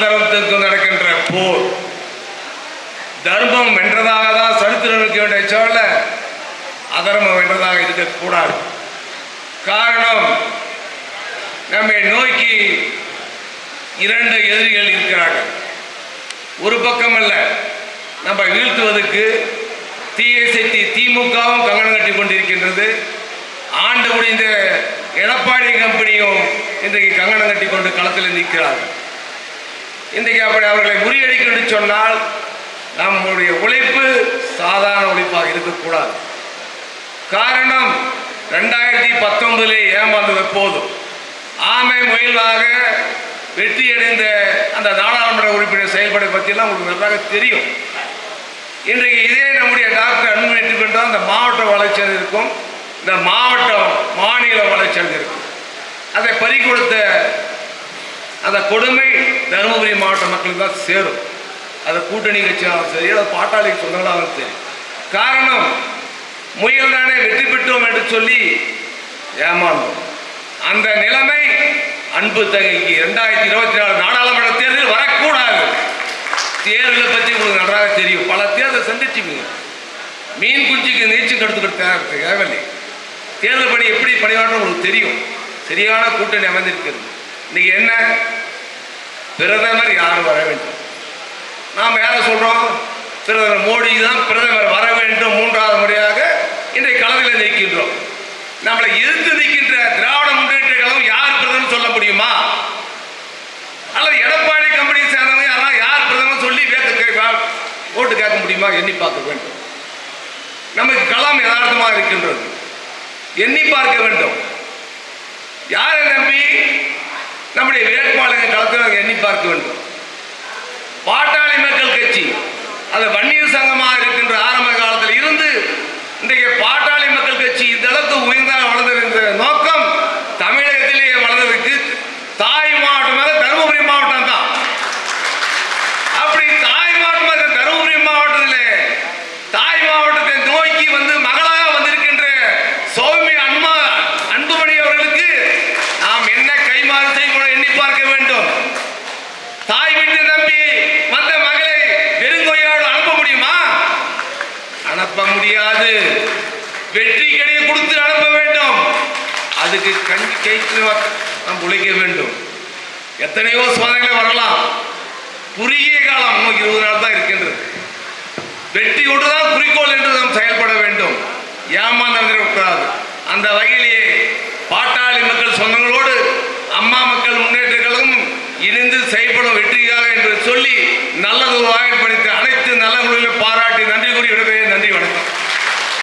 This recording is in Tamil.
அதர்மத்துக்கும் நடக்கின்ற போர். தர்மம் வென்றதாக தான் சரித்திரம் இருக்க வேண்டிய சோழ அதர்மம் வென்றதாக இருக்கக்கூடாது காரணம் நம்மை நோக்கி இரண்டு எதிரிகள் இருக்கிறார்கள். ஒரு பக்கம் அல்ல நம்ம வீழ்த்துவதற்கு தீய சக்தி திமுகவும் கங்கணம் கட்டி கொண்டிருக்கின்றது. ஆண்டு முடிந்த எடப்பாடி கம்பெனியும் இன்றைக்கு கங்கணம் கட்டி கொண்டு களத்தில் நிற்கிறார்கள். இன்றைக்கு அப்படி அவர்களை முறியடிக்கணும்னு என்று சொன்னால் நம்முடைய உழைப்பு சாதாரண உழைப்பாக இருக்கக்கூடாது. காரணம் ரெண்டாயிரத்தி பத்தொன்பதிலே ஏமாந்தது போதும்? ஆமை முயலாக வெற்றியடைந்த அந்த நாடாளுமன்ற உறுப்பினர் செயல்பாடு பற்றியெல்லாம் உங்களுக்கு நன்றாக தெரியும். இன்றைக்கு இதே நம்முடைய டாக்டர் அன்பு கொண்டால் அந்த மாவட்ட வளர்ச்சி இருக்கும் இந்த மாவட்டம் மாநில வளர்ச்சி இருக்கும். அதை பறி கொடுத்த அந்த கொடுமை தருமபுரி மாவட்ட மக்களுக்கு தான் சேரும். அது கூட்டணி கட்சியாலும் சரி அது பாட்டாளி சொந்தங்களாலும் சரி. காரணம் முயல் தானே வெற்றி பெற்றோம் என்று சொல்லி ஏமாந்தோம். அந்த நிலைமை அன்பு தகைக்கு இரண்டாயிரத்தி இருபத்தி நாலு நாடாளுமன்ற தேர்தல் வரக்கூடாது. தேர்தலை பற்றி உங்களுக்கு நன்றாக தெரியும். பல தேர்தல் சந்திச்சுக்குங்க மீன் குஞ்சுக்கு நீச்சல் கடுத்துக்கிட்டு தேவையில்லை தேர்தல் பணி எப்படி பணியாற்றும் உங்களுக்கு தெரியும். சரியான கூட்டணி அமைந்திருக்கிறது. இன்னைக்கு என்ன? பிரதமர் யார் வர வேண்டும். நாம் யாரை சொல்கிறோம் பிரதமர் மோடி தான் பிரதமர் வர வேண்டும் மூன்றாவது முறையாக இன்றைக்கு களத்தில் நிற்கின்றோம். நம்மளை எதிர்த்து நிற்கின்ற திராவிட முன்னேற்ற கழகம் யார் பிரதமர் சொல்ல முடியுமா? அல்லது எடப்பாடி கம்பெனி சேர்ந்தவங்க யாரா யார் பிரதமர் சொல்லி வேக்க ஓட்டு கேட்க முடியுமா? எண்ணி பார்க்க வேண்டும். நமக்கு களம் யதார்த்தமாக இருக்கின்றது. எண்ணி பார்க்க வேண்டும். யாரை நம்பி நம்முடைய வேட்பாளர்கள் களத்தில் எண்ணி பார்க்க வேண்டும். பாட்டாளி மக்கள் கட்சி அது வன்னியர் சங்கமாக இருக்கின்ற ஆரம்ப காலத்தில் இருந்து இன்றைக்கு பாட்டாளி மக்கள் கட்சி இந்த அளவுக்கு உயர்ந்தாக வளர்ந்திருந்த நோக்கம் தமிழகத்திலேயே வளர்ந்ததுக்கு தாய் மாவட்டமாக தருமபுரி மாவட்டம் தான் அப்படி தாய் மாவட்டமாக இருக்க தருமபுரி மாவட்டத்திலே தாய் மாவட்டத்தை நோக்கி வந்து மகளாக வந்திருக்கின்ற சௌமி அன்மா அன்புமணி அவர்களுக்கு நாம் என்ன கைமாறு செய்யணும் எண்ணி பார்க்க வேண்டும் தாய் வீட்டை நம்பி வந்த மகளை வெறுங்கொய்யோடு அனுப்ப முடியுமா அனுப்ப முடியாது வெற்றி கடையை கொடுத்து அனுப்ப வேண்டும். அதுக்கு கண் கைத்து நாம் உழைக்க வேண்டும். எத்தனையோ சோதனைகளை வரலாம். குறுகிய காலம் நமக்கு இருபது நாள் தான் இருக்கின்றது. வெற்றியோடு தான் குறிக்கோள் என்று நாம் செயல்பட வேண்டும். ஏமாந்திரக்கூடாது அந்த வகையிலேயே